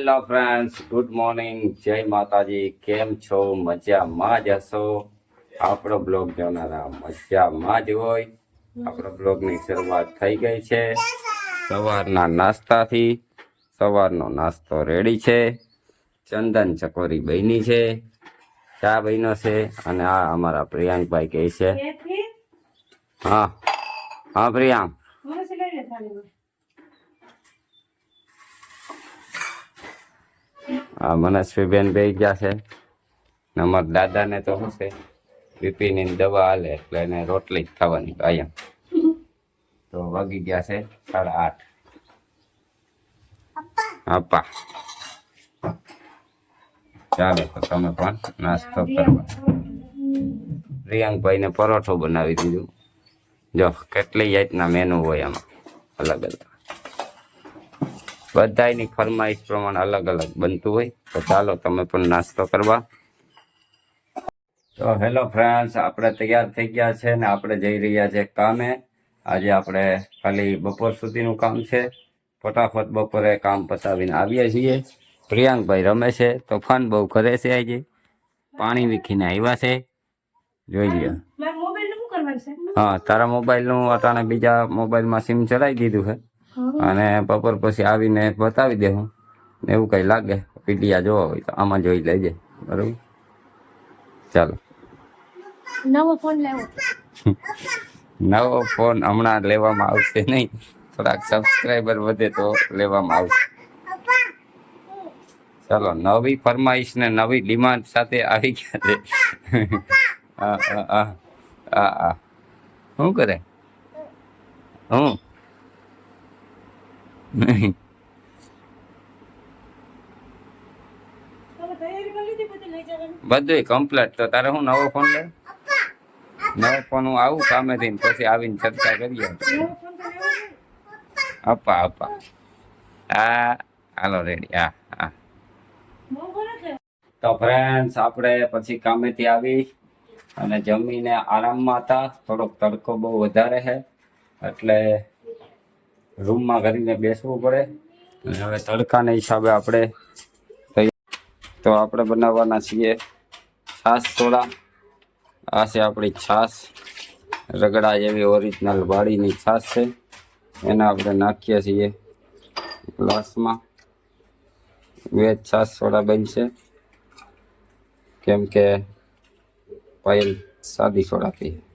Hello friends good morning. જય માતાજી. કેમ છો? મજામાં જ હશો? આપણો બ્લોગ જોનારા મજામાં જ હોય. આપણો બ્લોગની શરૂઆત થઈ ગઈ છે. સવારના નાસ્તાથી સવારનો નાસ્તો રેડી છે. ચંદન ચકોરી બની છે. ચા બન્યો છે અને આ અમારા પ્રિયાંકભાઈ કહે છે. હા. હા પ્રિયાંક. મનસ્વીબેન બે ગયા છે. નમર દાદાને તો શું છે? બીપીની દવા હાલે એટલે એને રોટલી જ ખાવાની કાયમ તો વાગી ગયા છે સાડા આઠ. આપા. ચાલો તો તમે પણ નાસ્તો કરવા. પ્રિયાંકભાઈને પરોઠો બનાવી દીધું. જો, કેટલી જાતના મેનુ હોય આમાં? અલગ અલગ બધાની ફરમાઈશ પ્રમાણે અલગ અલગ બનતું હોય. તો ચાલો તમે પણ નાસ્તો કરવા. તો હેલો ફ્રેન્ડ્સ આપણે તૈયાર થઈ ગયા છે ને આપણે જઈ રહ્યા છે કામે. આજે આપણે ખાલી બપોર સુધીનું કામ છે. ફટાફટ બપોરે કામ પતાવીને આવીએ છીએ. પ્રિયાંકભાઈ રમે છે તોફાન બહુ કરે છે આજે. પાણી વીખીને આવ્યા છે. જોઈ લ્યો. હા તારા મોબાઈલનું અટાણે બીજા મોબાઈલમાં સિમ ચડાવી દીધું છે. અને બપોર પછી આવીને બતાવી દેવું ને એવું કઈ લાગે. પીડિયા જોવા હોય તો આમાં જોઈ લેજે. બરોબર? ચાલો. નવો ફોન લેવો. નવો ફોન હમણાં લેવામાં આવશે નહીં. થોડાક સબસ્ક્રાઈબર વધે તો લેવામાં આવશે. ચાલો નવી ફરમાઈશ ને નવી ડિમાન્ડ સાથે આવી ગયા છે. હા હા હા. હા હા. શું કરે? હું તમે તૈયારી કરી લીધી બધી લઈ જવાની? બધું કમ્પ્લીટ તો તારે હું નવો ફોન લે નવો ફોન હું આવું સામેથી થી પછી આવીને ચર્ચા કરીએ. અપા અપા હા હાલો રેડી હા હા. તો ફ્રેન્ડ્સ આપણે પછી કામેથી આવી અને જમીને આરામમાં હતા. થોડોક તડકો બહુ વધારે છે. એટલે રૂમમાં કરીને બેસવું પડે. અને હવે તડકાના હિસાબે આપણે તો આપણે બનાવવાના છીએ છાશ સોડા. આ છે આપણી છાશ. રગડા જેવી ઓરિજિનલ વાડીની છાશ છે. એને આપણે નાખીએ છીએ ગ્લાસમાં. વેજ છાશ સોડા બનશે. કેમ કે પાયલ સાદી સોડા પીએ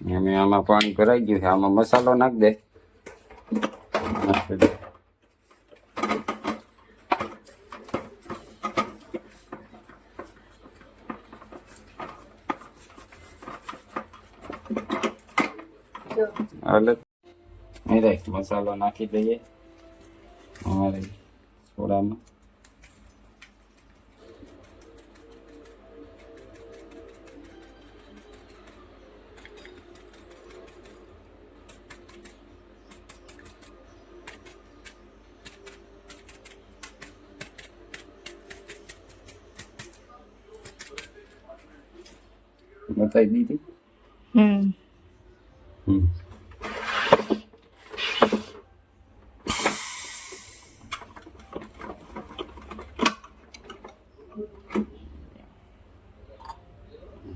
અમે આમાં પાણી ભરાઈ ગયું છે. આમાં મસાલો નાખ દે. મસાલો નાખી દઈએ. અમારે સોડામાં બતાવી દીધી હમ હમ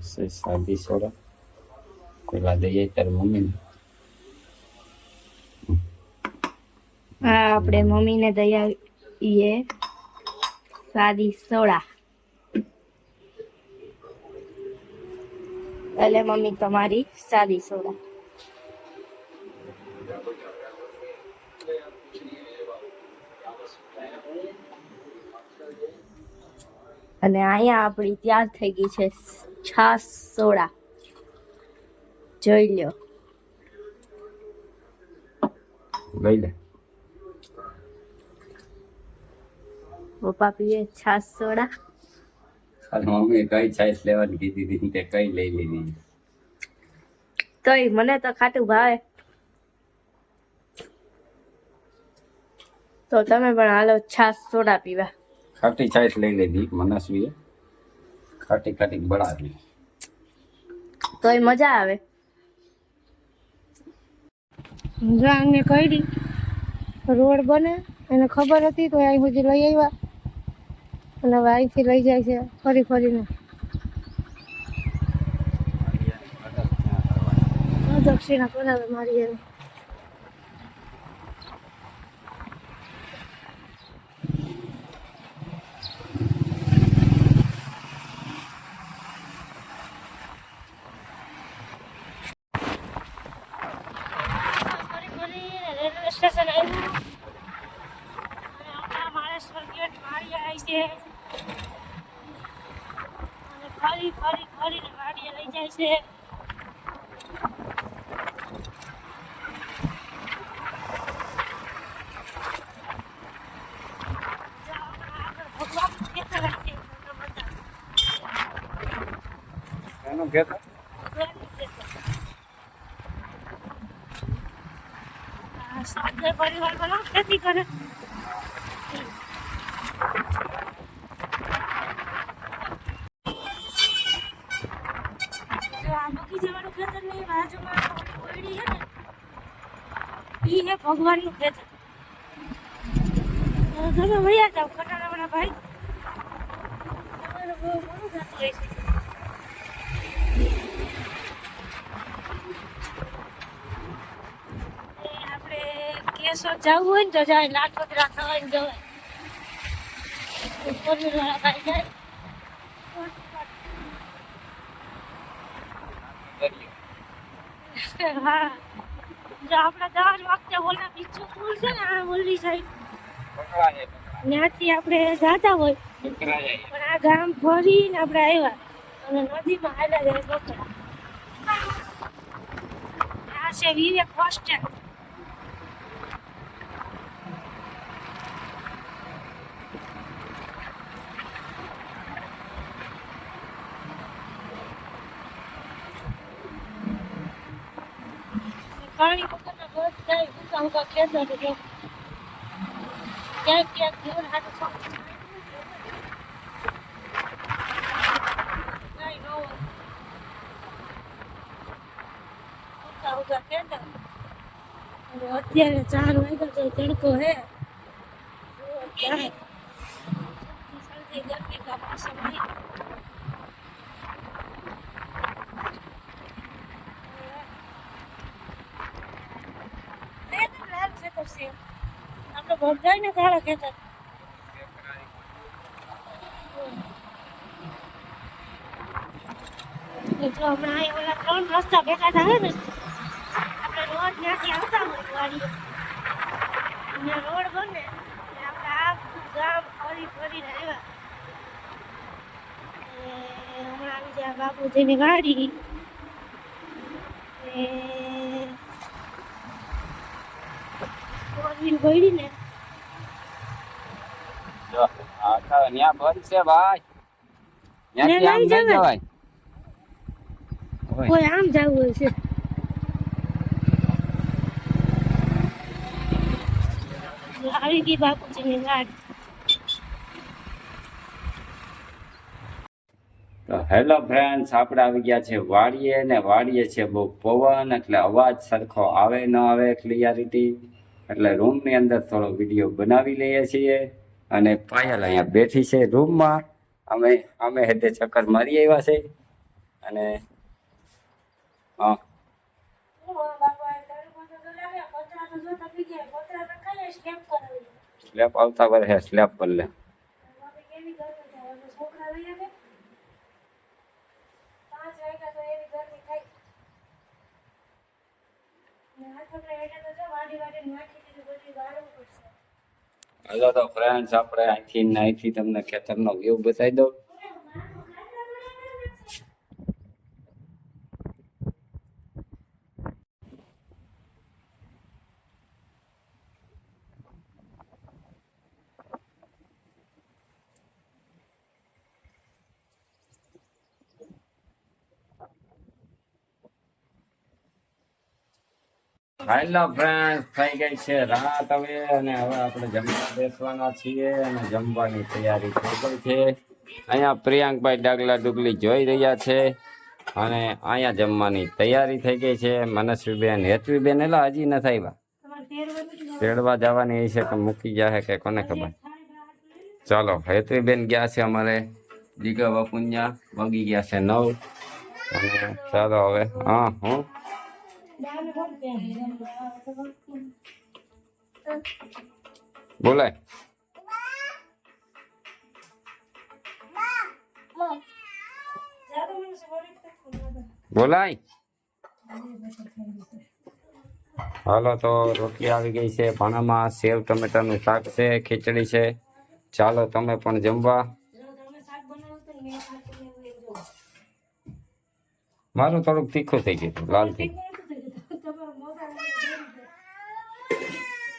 સે સાદી સોડા પેલા દઈએ તાર મમ્મીને આ આપણે મમ્મીને દઈ આવીએ સાદી સોડા એટલે મમ્મી તમારી સાદી સોડા અને અહીંયા આપણી તૈયાર થઈ ગઈ છે છાસ સોડા. જોઈ લ્યો. લઈ લે. પપ્પા પીએ છાસ સોડા. તાર મમ્મી કઈ છાશ લેવાની કીધી હતી તે કઈ લઈ લીધી. તોય મને તો ખાટું ભાવે. તો તમે પણ હાલો છાસ સોડા પીવા. ખાટી છાશ લઈ લીધી મનસ્વીએ. ખાટી ખાટી બળાવી. તોય મજા આવે. જો આને કરી રોડ બને એને ખબર હતી તો અહીં સુધી લઈ આવ્યા. અને હવે અહીંથી લઈ જાય છે ફરી ફરીને. દક્ષિણા કરાવે મારી એને ફરી ફરીને રેલવે સ્ટેશન આવ્યું અને આપણા માણેશ્વર ગેટ વાડી આવી છે અને ફરી ફરી ફરીને વાડીએ લઈ જાય છે. એનું ખેતર પરિવાર વાળા ખેતી કરે જો આ બગીચાવાળું ખેતરની બાજુમાં ઓલી કોયડી છે ને હે ભગવાનનું ખેતર તમે વયા જાઓ ખટાણાવાળા ભાઈ. બહુ ઘણું થતું હોય છે. આપણે કેસો જવું હોય ને તો જાય લાખોદરા થવાને જવાય. ફોર વ્હીલ વાળા ભાઈ જાય. હા. જો આપણે જવાનું વખતે ઓલા બીજું પુલ છે ને આ ઓલી સાઈડ ત્યાંથી આપણે જાતા હોય. પણ આ ગામ ફરીને આપણે આવ્યા. અને નદીમાં હાલ્યા જાય બકરા આ છે વિવેક હોસ્ટેલ પાણી વગરના બધા ઊંચા ઊંચા ખેતર છે ક્યાંક ક્યાંક ઘર હાટું પાણી કાંઈ ન હોય ઊંચા ઊંચા ખેતર અને અત્યારે ચાર વાગ્યા તો તડકો હે જુઓ ક્યાંય. શરદી ગરમી કા મોસમ હે એકદમ લાલ ખેતર છે આપણે ભરજાય ને કાળા ખેતર જો હમણાં અહીં ઓલા ત્રણ રસ્તા ભેગા થાય ને, આપણે રોડ ત્યાંથી આવતા હોય વાડીએ. અને રોડ બને આપણે આખું ગામ ફરી ફરીને આવ્યા. હમણાં આવી જાય બાપુજીની ગાડી એ ફોર વ્હીલ ને. તો બંધ છે ભાઈ. ત્યાંથી આમ નહીં નહીં જવાય. જવાય. કોઈ આમ જવું હોય છે. આવી ગઈ બાપુજીની ગાડી તો હેલો ફ્રેન્ડ્સ આપણે આવી ગયા છે વાડીએ ને વાડીએ છે બહુ પવન એટલે અવાજ સરખો આવે ન આવે ક્લિયરિટી એટલે રૂમની અંદર થોડો વીડિયો બનાવી લઈએ છીએ અને પાયલ અહીંયા બેઠી છે રૂમમાં. અમે અમે હેઠે ચક્કર મારી આવ્યા છે. અને હા. સ્લેબ આવતા વર્ષે સ્લેબ પર લે. હાલો તો ફ્રેન્ડ્સ આપણે અહીંથી અહીંથી તમને ખેતરનો વ્યૂ બતાવી દઉં. હેલો ફ્રેન્ડ થઈ ગઈ છે રાત હવે અને હવે આપણે જમવા બેસવાના છીએ અને જમવાની તૈયારી થઈ ગઈ છે. અહીંયા પ્રિયાંકભાઈ ડાગલા ડુગલી જોઈ રહ્યા છે અને અહીંયા જમવાની તૈયારી થઈ ગઈ છે. મનસ્વીબેન હેતવીબેન એટલે હજી નથી આવ્યા? તમારે તેરવાનું તેડવા જવાની છે કે મૂકી જાય કે કોને ખબર? ચાલો હેતવીબેન ગયા છે અમારે. દીગા બાપુન્યા વગી ગયા છે નવ. અને ચાલો હવે હા હું? બોલાય. બોલાય. હાલો તો રોટલી આવી ગઈ છે, ભાણામાં સેવ, ટમેટાનું શાક છે, ખીચડી છે. ચાલો તમે પણ જમવા. મારું થોડુંક તીખું થઈ ગયું લાલ થઈ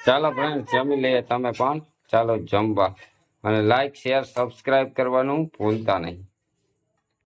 ચાલો ફ્રેન્ડ જમી લઈએ. તમે પણ ચાલો જમવા. અને લાઈક શેર સબસ્ક્રાઇબ કરવાનું ભૂલતા નહીં.